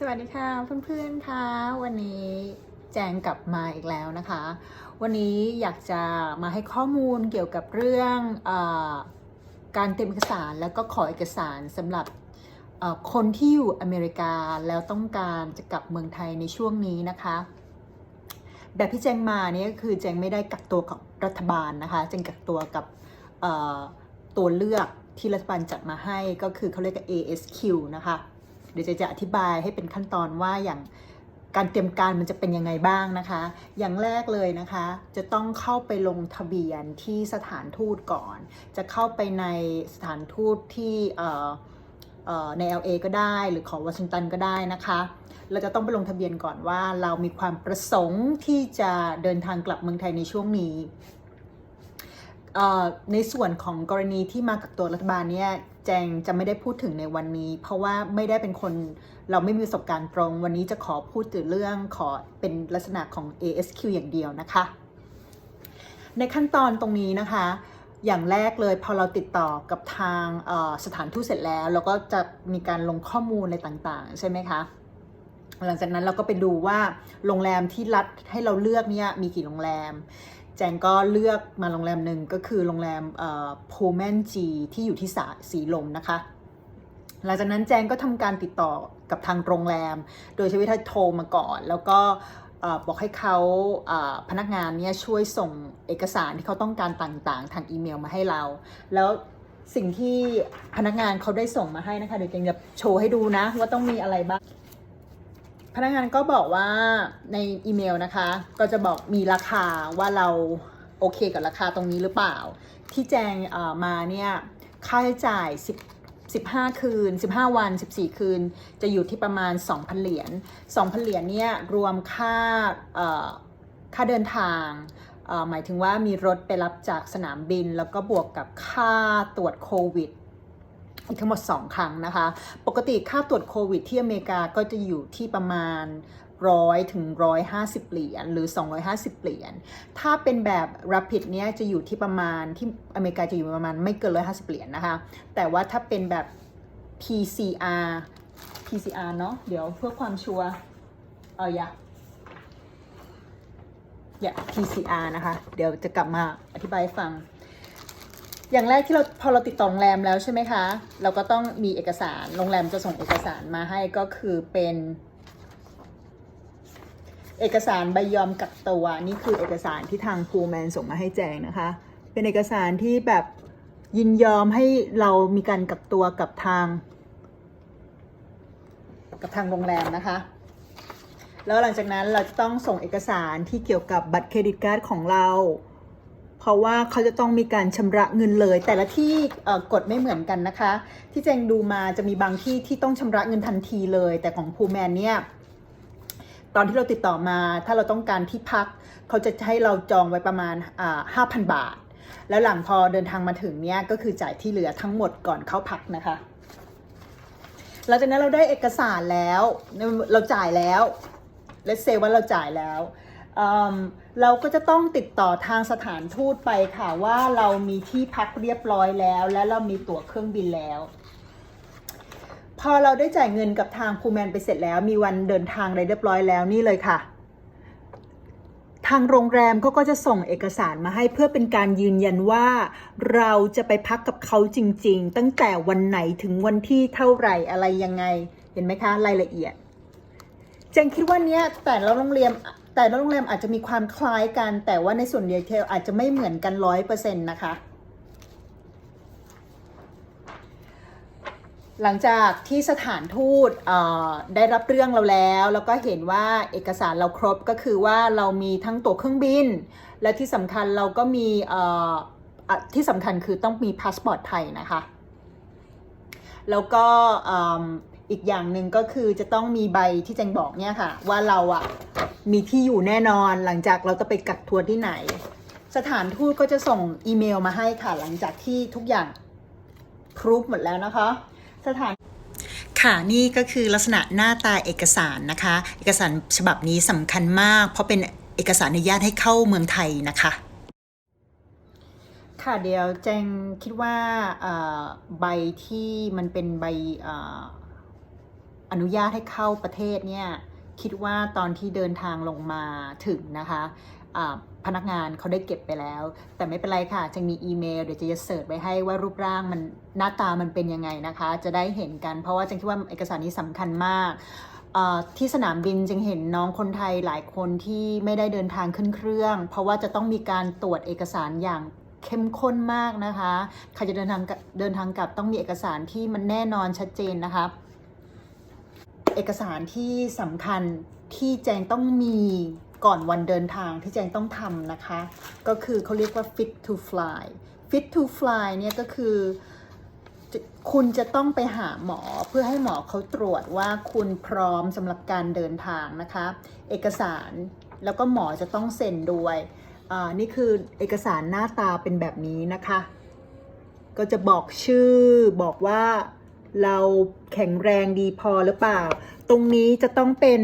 สวัสดีค่ะเพื่อนๆค่ะวันนี้แจงกลับมาอีกแล้วนะคะ วันนี้อยากจะมาให้ข้อมูลเกี่ยวกับเรื่องอการเตรียมเอกสารแล้วก็ขอเอกสารสำหรับคนที่อยู่อเมริกาแล้วต้องการจะกลับเมืองไทยในช่วงนี้นะคะ แบบที่แจงมาเนี่ยก็คือแจงไม่ได้กักตัวกับรัฐบาลนะคะแจงกักตัวกับตัวเลือกที่รัฐบาลจัดมาให้ก็คือเขาเรียกว่า ASQ นะคะ ดี๋ยวจะจะอธิบายให้เป็นขั้นตอนว่าอย่างการเตรียมการมันจะเป็นยังไงบ้างนะคะ อย่างแรกเลยนะคะ จะต้องเข้าไปลงทะเบียนที่สถานทูตก่อน จะเข้าไปในสถานทูตที่เอ่อเอ่อใน LA ก็ได้หรือของวอชิงตันก็ได้นะคะ เราจะต้องไปลงทะเบียนก่อนว่าเรามีความประสงค์ที่จะเดินทางกลับเมืองไทยในช่วงนี้ในส่วนของกรณีที่มากับตัวรัฐบาลเนี่ย จงจะไม่ได้พูดถึงในวันนี้ เพราะว่าไม่ได้เป็นคนเราไม่มีประสบการณ์ตรง วันนี้จะขอพูดถึงเรื่องขอเป็นลักษณะของ ASQ อย่างเดียวนะคะ ในขั้นตอนตรงนี้นะคะ อย่างแรกเลยพอเราติดต่อกับทางสถานทูตเสร็จแล้ว เราก็จะมีการลงข้อมูลอะไรต่างๆ ใช่ไหมคะหลังจากนั้นเราก็ไปดูว่าโรงแรมที่รัฐให้เราเลือกเนี่ยมีกี่โรงแรม แจงก็เลือกมาโรงแรมหนึ่งก็คือโรงแรมโพแมนจีที่อยู่ที่สาสีลมนะคะ หลังจากนั้นแจงก็ทำการติดต่อกับทางโรงแรม โดยใช้วิธีโทรมาก่อน แล้วก็อ่อบอกให้เขาอ่อพนักงานเนี่ยช่วยส่งเอกสารที่เขาต้องการต่างๆ ทางอีเมลมาให้เรา แล้วสิ่งที่พนักงานเขาได้ส่งมาให้นะคะเดี๋ยวแจงจะโชว์ให้ดูนะว่าต้องมีอะไรบ้าง พนักงานก็บอกว่าในอีเมลนะคะ ก็จะบอกมีราคาว่าเราโอเคกับราคาตรงนี้หรือเปล่า ที่แจงมาเนี่ยค่าใช้จ่าย 10 15 คืน 15 วัน 14 คืน จะอยู่ที่ประมาณ 2,000 เหรียญ 2,000 เหรียญเนี่ยรวมค่าค่าเดินทางหมายถึงว่ามีรถไปรับจากสนามบิน แล้วก็บวกกับค่าตรวจโควิด อีกทั้งหมด 2 ครั้งนะคะ ปกติค่าตรวจโควิดที่อเมริกาก็จะอยู่ที่ประมาณ100ถึง150เหรียญหรือ 250 เหรียญ ถ้าเป็นแบบ rapid เนี้ยจะอยู่ที่ประมาณที่อเมริกาจะอยู่ประมาณไม่เกิน150เหรียญนะคะ แต่ว่าถ้าเป็นแบบ PCR PCR เนาะเดี๋ยวเพื่อความชัวร์เอออย่าอย่า PCR นะคะ เดี๋ยวจะกลับมาอธิบายฟัง อย่างแรกที่เราพอเราติดต่อโรงแรมแล้วใช่ไหมคะ เราก็ต้องมีเอกสารโรงแรมจะส่งเอกสารมาให้ก็คือเป็น เอกสารใบยอมกักตัวนี่คือเอกสารที่ทางพูแมนส่งมาให้แจงนะคะ เป็นเอกสารที่แบบยินยอมให้เรามีการกักตัวกับทาง กับทางโรงแรมนะคะ แล้วหลังจากนั้นเราจะต้องส่งเอกสารที่เกี่ยวกับบัตรเครดิตการ์ดของเรา เพราะว่าเขาจะต้องมีการชำระเงินเลย แต่ละที่กฎไม่เหมือนกันนะคะ ที่แจงดูมาจะมีบางที่ที่ต้องชำระเงินทันทีเลย แต่ของพูแมนเนี่ยตอนที่เราติดต่อมาถ้าเราต้องการที่พัก เขาจะให้เราจองไว้ประมาณห้าพันบาท แล้วหลังพอเดินทางมาถึงเนี่ยก็คือจ่ายที่เหลือทั้งหมดก่อนเข้าพักนะคะหลังจากนั้นเราได้เอกสารแล้ว เราจ่ายแล้วเลสเซว่าเราจ่ายแล้ว เเราก็จะต้องติดต่อทางสถานทูตไปค่ะว่าเรามีที่พักเรียบร้อยแล้ว และเรามีตั๋วเครื่องบินแล้ว พอเราได้จ่ายเงินกับทางพูแมนไปเสร็จแล้ว มีวันเดินทางอะไรเรียบร้อยแล้วนี่เลยค่ะ ทางโรงแรมเขาก็จะส่งเอกสารมาให้เพื่อเป็นการยืนยันว่า เราจะไปพักกับเขาจริง ๆ ตั้งแต่วันไหนถึงวันที่เท่าไหร่อะไรยังไง เห็นไหมคะรายละเอียดเจนคิดว่าเนี้ยแต่ละโรงแรม แต่ละโรงแรมอาจจะมีความคล้ายกัน แต่ว่าในส่วนดีเทลอาจจะไม่เหมือนกันร้อยเปอร์เซ็นต์นะคะ หลังจากที่สถานทูตได้รับเรื่องเราแล้ว แล้วก็เห็นว่าเอกสารเราครบก็คือว่าเรามีทั้งตั๋วเครื่องบิน และที่สำคัญเราก็มีที่สำคัญคือต้องมีพาสปอร์ตไทยนะคะ แล้วก็ อิ่มอีกอย่างหนึ่งก็คือจะต้องมีใบที่แจงบอกเนี่ยค่ะ ว่าเราอะมีที่อยู่แน่นอนหลังจากเราจะไปกักทัวร์ที่ไหน สถานทูตก็จะส่งอีเมลมาให้ค่ะ หลังจากที่ทุกอย่างพรูฟหมดแล้วนะคะ สถานค่ะนี่ก็คือลักษณะหน้าตาเอกสารนะคะ เอกสารฉบับนี้สำคัญมาก เพราะเป็นเอกสารอนุญาตให้เข้าเมืองไทยนะคะ ค่ะเดี๋ยวแจงคิดว่าเอ่อใบที่มันเป็นใบเอนุญาตให้เข้าประเทศเนี่ยคิดว่าตอนที่เดินทางลงมาถึงนะคะพนักงานเขาได้เก็บไปแล้ว แต่ไม่เป็นไรค่ะจะมีอีเมลเดี๋ยวจะจะเสิร์ชไว้ให้ว่ารูปร่างมันหน้าตามันเป็นยังไงนะคะ จะได้เห็นกัน เพราะว่าจังคิดว่าเอกสารนี้สำคัญมากที่สนามบินจึงเห็นน้องคนไทยหลายคนที่ไม่ได้เดินทางขึ้นเครื่อง เพราะว่าจะต้องมีการตรวจเอกสารอย่างเข้มข้นมากนะคะใครจะเดินทางเดินทางกลับต้องมีเอกสารที่มันแน่นอนชัดเจนนะคะ เอกสารที่สำคัญที่แจงต้องมีก่อนวันเดินทางที่แจงต้องทำนะคะ ก็คือเขาเรียกว่า fit to fly fit to fly เนี่ยก็คือ คุณจะต้องไปหาหมอเพื่อให้หมอเขาตรวจว่าคุณพร้อมสำหรับการเดินทางนะคะ เอกสารแล้วก็หมอจะต้องเซ็นด้วยอ่านี่คือเอกสารหน้าตาเป็นแบบนี้นะคะ ก็จะบอกชื่อบอกว่า เราแข็งแรงดีพอหรือเปล่า ตรงนี้จะต้องเป็น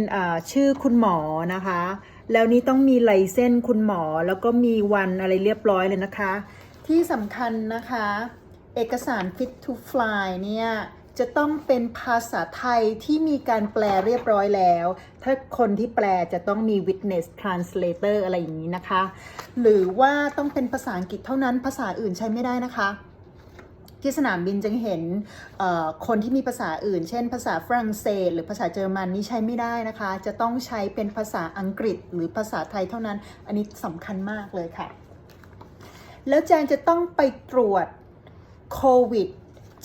ชื่อคุณหมอนะคะ แล้วนี่ต้องมีไลเส้นคุณหมอแล้วก็มีวันอะไรเรียบร้อยเลยนะคะ ที่สำคัญนะคะ เอกสาร Fit to Fly เนี่ยจะต้องเป็นภาษาไทยที่มีการแปลเรียบร้อยแล้ว ถ้าคนที่แปลจะต้องมี witness translator อะไรอย่างนี้นะคะ หรือว่าต้องเป็นภาษาอังกฤษเท่านั้น ภาษาอื่นใช้ไม่ได้นะคะ ที่สนามบินจึงเห็นคนที่มีภาษาอื่น เช่น ภาษาฝรั่งเศส หรือภาษาเยอรมันนี่ใช้ไม่ได้นะคะ จะต้องใช้เป็นภาษาอังกฤษหรือภาษาไทยเท่านั้น อันนี้สำคัญมากเลยค่ะ แล้วแจงจะต้องไปตรวจโควิด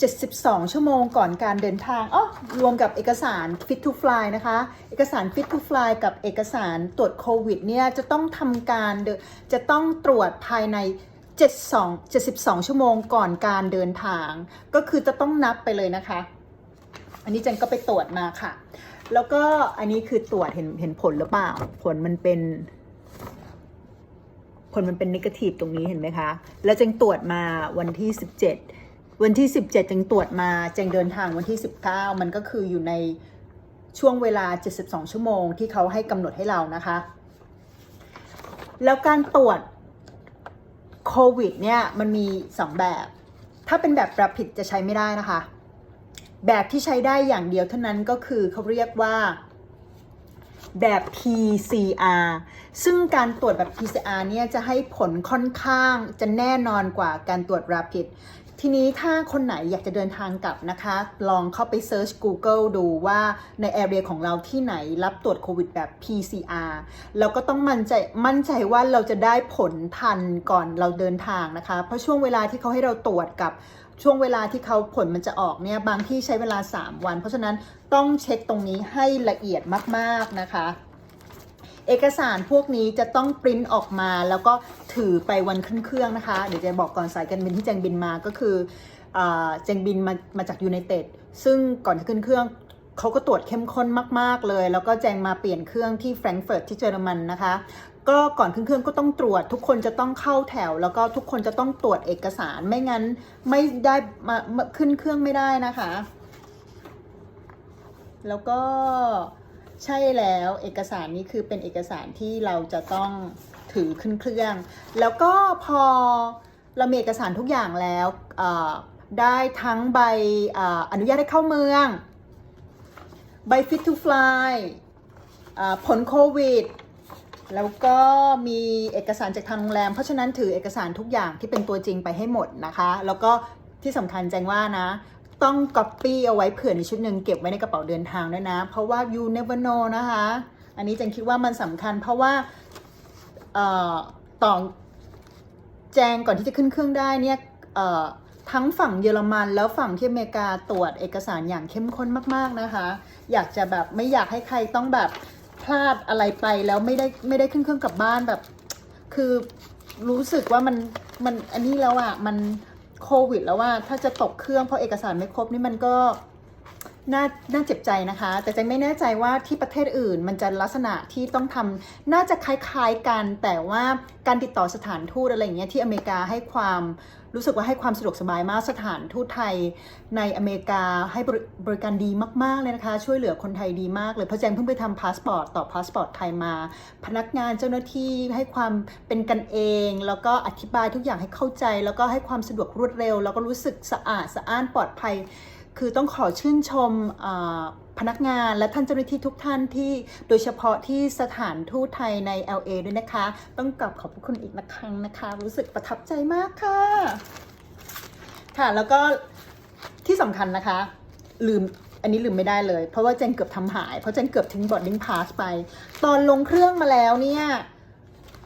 72 ชั่วโมงก่อนการเดินทางอ๋อรวมกับเอกสาร Fit to Fly นะคะ เอกสาร Fit to Fly กับเอกสารตรวจโควิดเนี่ยจะต้องทำการจะต้องตรวจภายใน 72 72 ชั่วโมงก่อนการเดินทาง ก็คือจะต้องนับไปเลยนะคะ อันนี้เจนก็ไปตรวจมาค่ะ แล้วก็อันนี้คือตรวจเห็นเห็นผลหรือเปล่า ผลมันเป็น ผลมันเป็นนิเกทีฟตรงนี้เห็นไหมคะ แล้วเจงตรวจมาวันที่ 17 วันที่ 17เจงตรวจมาเจงเดินทางวันที่ 19 มันก็คืออยู่ในช่วงเวลา 72 ชั่วโมงที่เขาให้กำหนดให้เรานะคะ แล้วการตรวจ โควิดเนี่ยมันมี 2 แบบ ถ้าเป็นแบบปรับผิดจะใช้ไม่ได้นะคะ แบบที่ใช้ได้อย่างเดียวเท่านั้นก็คือเขาเรียกว่าแบบ PCR ซึ่งการตรวจแบบ PCR เนี่ยจะให้ผลค่อนข้างจะแน่นอนกว่าการตรวจ Rapid ทีนี้ถ้าคนไหนอยากจะเดินทางกลับนะคะ ลองเข้าไปเซิร์ช Google ดูว่าในแอเรียของเราที่ไหนรับตรวจโควิดแบบ PCR แล้วก็ต้องมั่นใจมั่นใจว่าเราจะได้ผลทันก่อนเราเดินทางนะคะ เพราะช่วงเวลาที่เขาให้เราตรวจกับช่วงเวลาที่เขาผลมันจะออกเนี่ยบางที่ใช้เวลา 3 วัน เพราะฉะนั้นต้องเช็คตรงนี้ให้ละเอียดมาก ๆ นะคะ เอกสารพวกนี้จะต้องปริ้นออกมา แล้วก็ถือไปวันขึ้นเครื่องนะคะ เดี๋ยวจะบอกก่อนสายการบินที่แจงบินมาก็คืออแจงบินมามาจากยูไนเต็ดซึ่งก่อนจะขึ้นเครื่องเขาก็ตรวจเข้มข้นมาก ๆ เลย แล้วก็แจงมาเปลี่ยนเครื่องที่แฟรงก์เฟิร์ตที่เยอรมันนะคะ ก็ก่อนขึ้นเครื่องก็ต้องตรวจ ทุกคนจะต้องเข้าแถว แล้วก็ทุกคนจะต้องตรวจเอกสารไม่งั้นไม่ได้มาขึ้นเครื่องไม่ได้นะคะ แล้วก็ ใช่แล้วเอกสารนี้คือเป็นเอกสารที่เราจะต้องถือขึ้นเครื่อง แล้วก็พอเรามีเอกสารทุกอย่างแล้วได้ทั้งใบออนุญาตให้เข้าเมือง ใบ fit to fly ผลโควิด แล้วก็มีเอกสารจากทางโรงแรม เพราะฉะนั้นถือเอกสารทุกอย่างที่เป็นตัวจริงไปให้หมดนะคะ แล้วก็ที่สำคัญแจ้งว่านะ ต้องก๊อปปี้เอาไว้เผื่อในชุดหนึ่งเก็บไว้ในกระเป๋าเดินทางด้วยนะ เพราะว่า you never know นะคะ อันนี้แจงคิดว่ามันสำคัญ เพราะว่าต่อแจงก่อนที่จะขึ้นเครื่องได้เนี่ยทั้งฝั่งเยอรมันแล้วฝั่งที่อเมริกาตรวจเอกสารอย่างเข้มข้นมากๆนะคะ อยากจะแบบไม่อยากให้ใครต้องแบบพลาดอะไรไปแล้วไม่ได้ไม่ได้ขึ้นเครื่องกลับบ้านแบบ คือรู้สึกว่ามันมันอันนี้แล้วอะมัน โควิด แล้วว่าถ้าจะตกเครื่องเพราะเอกสารไม่ครบนี่มันก็ น่าน่าเจ็บใจนะคะ แต่ใจไม่แน่ใจว่าที่ประเทศอื่น มันจะลักษณะที่ต้องทำน่าจะคล้ายๆกัน แต่ว่าการติดต่อสถานทูตอะไรอย่างเงี้ยที่อเมริกาให้ความรู้สึกว่าให้ความสะดวกสบายมากสถานทูตไทยในอเมริกาให้บริบริการดีมากๆเลยนะคะ ช่วยเหลือคนไทยดีมากเลยเพราะแจงเพิ่งไปทำพาสปอร์ตต่อพาสปอร์ตไทยมา พนักงานเจ้าหน้าที่ให้ความเป็นกันเอง แล้วก็อธิบายทุกอย่างให้เข้าใจ แล้วก็ให้ความสะดวกรวดเร็ว แล้วก็รู้สึกสะอาดสะอ้านปลอดภัย คือต้องขอชื่นชมพนักงานและท่านเจ้าหน้าที่ทุกท่านที่โดยเฉพาะที่สถานทูตไทยใน LA ด้วยนะคะ ต้องกลับขอบคุณอีกนะครั้งนะคะ รู้สึกประทับใจมากค่ะ ค่ะแล้วก็ที่สำคัญนะคะ ลืมอันนี้ลืมไม่ได้เลย เพราะว่าเจนเกือบทำหาย เพราะเจนเกือบทิ้ง boarding pass ไป ตอนลงเครื่องมาแล้วเนี่ย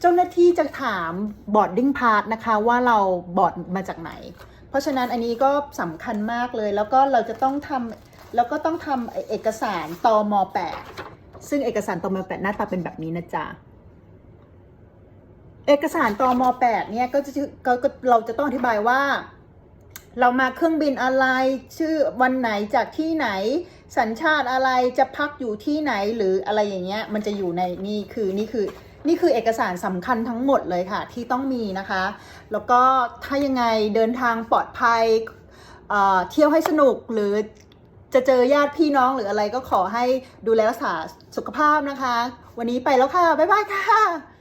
เจ้าหน้าที่จะถาม boarding pass นะคะว่าเราบอร์ดมาจากไหน ราะฉะนั้นอันนี้ก็สำคัญมากเลย แล้วก็เราจะต้องทำแล้วก็ต้องทำเอกสารตอม8ซึ่งเอกสารตอม8หน้าตาเป็นแบบนี้นะจ๊ะเอกสารตอม8เนี่ยก็จะก็เราจะต้องอธิบายว่า เรามาเครื่องบินอะไรชื่อวันไหนจากที่ไหน สัญชาติอะไรจะพักอยู่ที่ไหนหรืออะไรอย่างเงี้ยมันจะอยู่ในนี่คือนี่คือ นี่คือเอกสารสำคัญทั้งหมดเลยค่ะที่ต้องมีนะคะ แล้วก็ถ้ายังไงเดินทางปลอดภัยเเที่ยวให้สนุกหรือจะเจอญาติพี่น้องหรืออะไรก็ขอให้ดูแลรักษาสุขภาพนะคะ วันนี้ไปแล้วค่ะ บ๊ายบายค่ะ